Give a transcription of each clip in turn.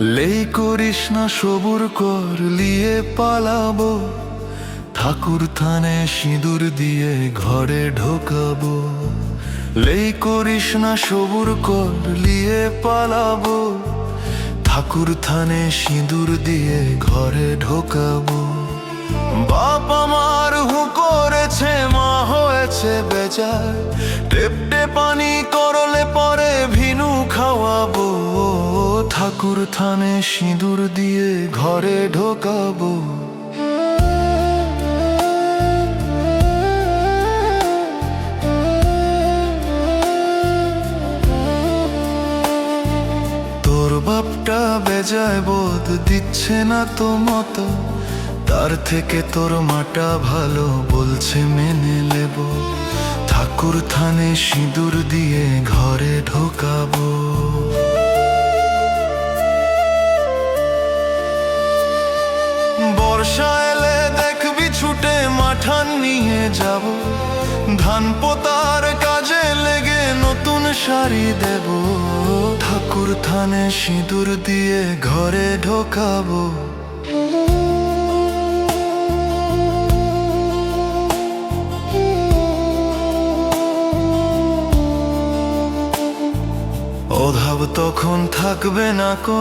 লেই করিস না সবুর কর, লিয়ে পালাবো। ঠাকুর থানে সিঁদুর দিয়ে ঘরে ঢোকাবো। লেই করিস না সবুর কর, লিয়ে পালাবো। ঠাকুর থানে সিঁদুর দিয়ে ঘরে ঢোকাবো। বাপ আমার হু করেছে, মা হয়েছে বেচার। টেপটে পানি করলে পরে ভিনু খাওয়াবো। ঠাকুর থানে সিঁদুর দিয়ে ঘরে ঢোকাবো। তোর বাপটা বেজায় বোধ দিচ্ছে না তো মতো, তার থেকে তোর মাটা ভালো বলছে মেনে নেব। ঠাকুর থানে সিঁদুর দিয়ে ঘরে ঢোকাবো। ধান পোতার কাজে লেগে নতুন শাড়ি দেব। ঠাকুর থানে সিঁদুর দিয়ে ঘরে ঢোকাবো। অভাব তখন থাকবে না কো,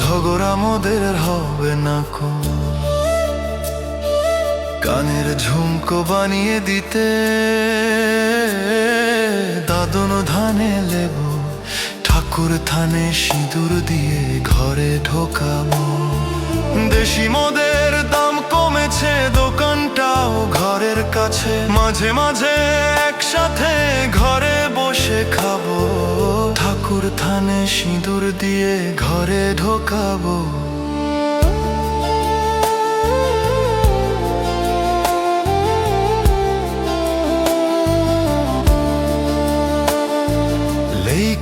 ঝগড়া মোদের হবে না কো। কানের ঝুমকো বানিয়ে দিতে। দাদন ধানে লেব, ঠাকুর থানে সিঁদুর দিয়ে ঘরে ঢোকাবো। দেশি মদের দাম কমেছে দোকানটাও ঘরের কাছে। মাঝে মাঝে একসাথে ঘরে বসে খাব। ঠাকুর থানে সিঁদুর দিয়ে ঘরে ঢোকাবো।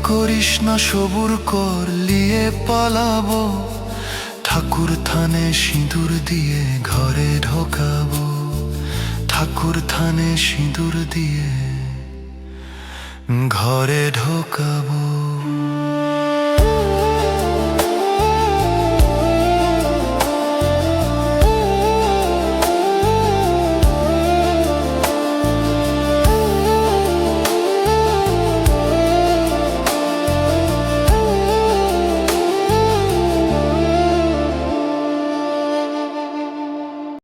করিস না সবুর কর লিয়ে পালাবো। ঠাকুর থানে সিঁদুর দিয়ে ঘরে ঢোকাবো। ঠাকুর থানে সিঁদুর দিয়ে ঘরে ঢোকাবো।